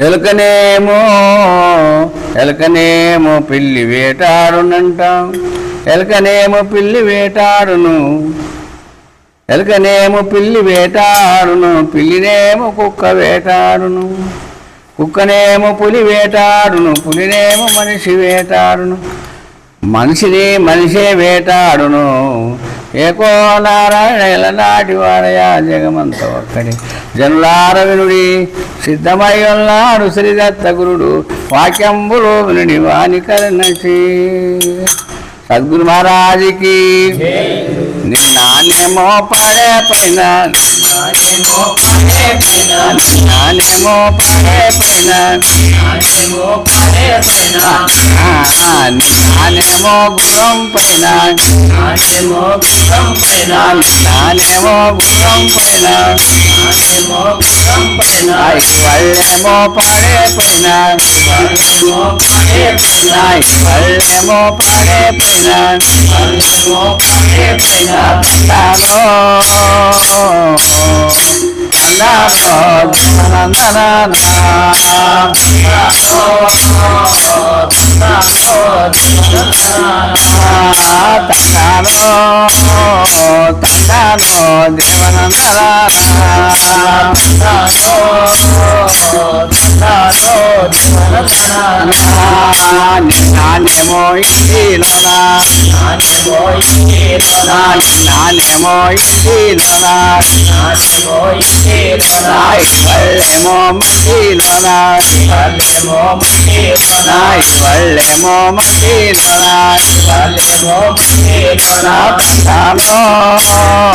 ఎలుకనేమో ఎలకనేమో పిల్లి వేటాడునంట. ఎలకనేమో పిల్లి వేటాడును. ఎలకనేమో పిల్లి వేటాడును పిల్లినేమో కుక్క వేటాడును. కుక్కనేమో పులి వేటాడును పులినేమో మనిషి వేటాడును. మనిషిని మనిషే వేటాడును. ఏకో నారాయణ ఎలనాటి వాడయా జగమంత ఒక్కడి. జనులార వినుడి సిద్ధమై ఉన్నాడు శ్రీదత్త గురుడు వాక్యంబులో వినుడి వాణి కరుణసి సద్గురు మహారాజుకి నిన్నానేమో పడే పైన नाने मो पारे पड़ना नाने मो पारे पड़ना नाने मो गुरम पड़ना नाने मो गुरम पड़ना नाने मो गुरम पड़ना नाने मो गुरम पड़ना वल्ले मो पारे पड़ना वल्ले मो पारे पड़ना वल्ले पारे पड़ना वल्ले मो पारे पड़ना తండాలో తండాలో తండాలో నిన్నానేమో ఇంటిలోనా నానేమో ఇంటిలోనా వళ్ళేమో మందిలోనా వళ్ళేమో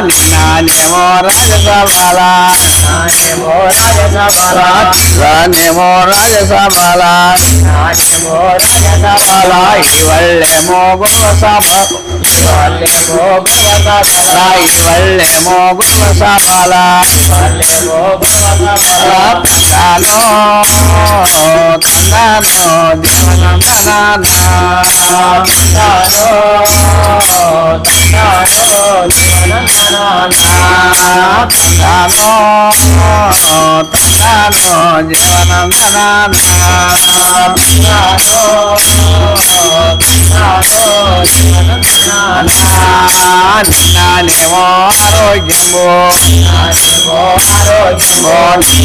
నానేమో రాజసభల రానేమో రాజసభల ఇవళ్ళేమో గుర్వ సభ ఇవళ్ళేమో గుర్వ సభల దేవనందనా తండాలో నానేమో ఆరోగ్యము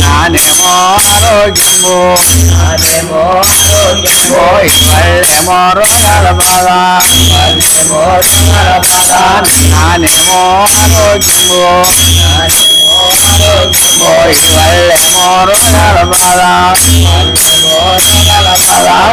నానేమో ఆరోగ్యము వళ్ళేమో రోగాల బాధ నానేమో ఆరోగ్యము వళ్ళేమో రోగాల బాధ తండాలో రోగాల నానేమో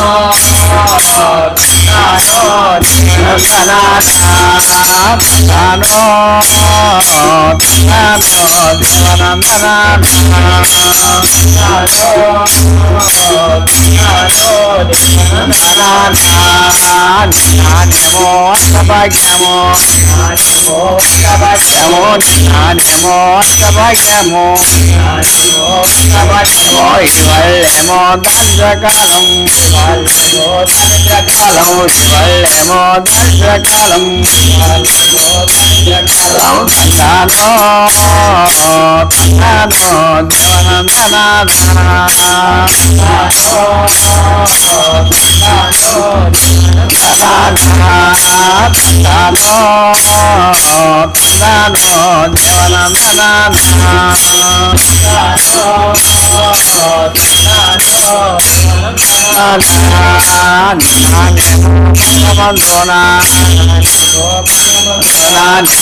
oh సనానో జ్ఞానమో అష్టభాగ్యమో జ్ఞానమో అష్టభాగ్యమో జ్ఞానమో అష్టభాగ్యమో జ్ఞానమో అష్టభాగ్యమో ఇటువల్లేమో దర్శకాలం ఇటువల్లేమో దర్శకాలం ఇటువల్లేమో దర్శ కాలం ఇవల్లేమో దర్శకాలం తందానో తందానో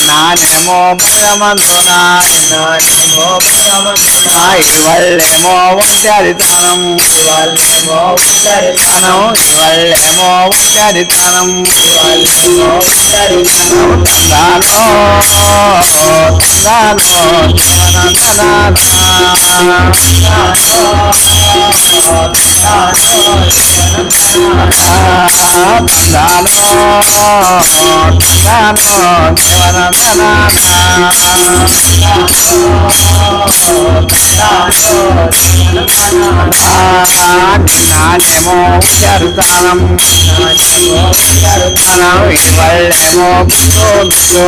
నాణ్యమో భయమంతునా ఇవల్లేమో వంచరితనం ధనం ఇవల్లేమో వంచరితనం తందానో తందానో నాణ్యమో చరుతానం ధనం ఇవల్లేమో బిడ్డో నాణ్యమో చరుతానం ధనం ఇవల్లేమో బిడ్డో బిడ్డో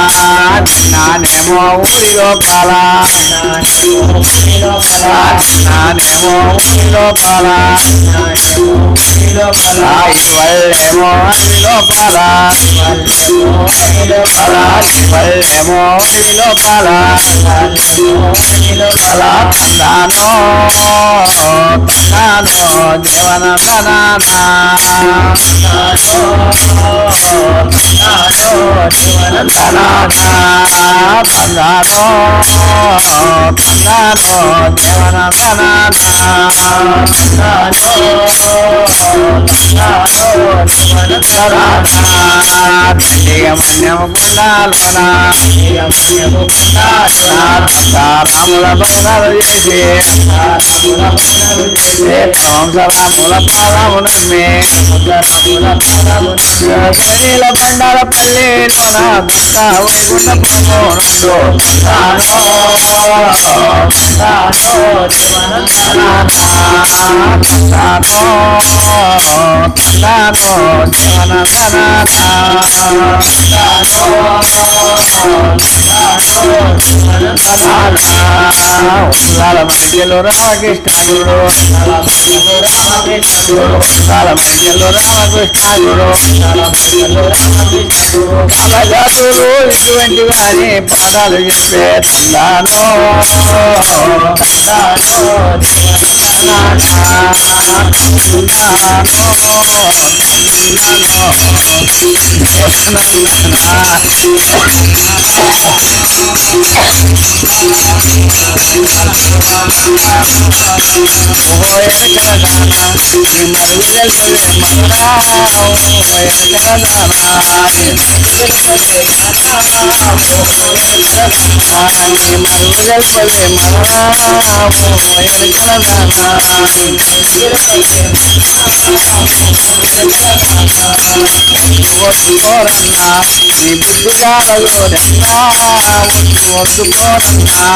నానేమో ఊరిలో కాల నానేమో ఊరిలో కాల ఇవల్లేమో అడిలో కాల ఇవల్లేమో అడిలో కాల తందానో తందానో దేవనందనా తందానో తందానో దేవనందనా గుండాలోనా రాముల చేసి వంశరాముల పాదమున బండాల పల్లెలోన Lord, I know, I know, I know, I know, I know. రామకృష్ణుడు మధ్యలో రామకృష్ణుడు కలజాతులు ఇటువంటి వారి పాదాలు చెప్పే తందానో I'm gonna కోరన్నా నీ బుద్ధి కాలలోనన్నా వద్దు వద్దు కోరన్నా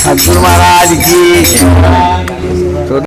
సద్గురు మహారాజ్ కి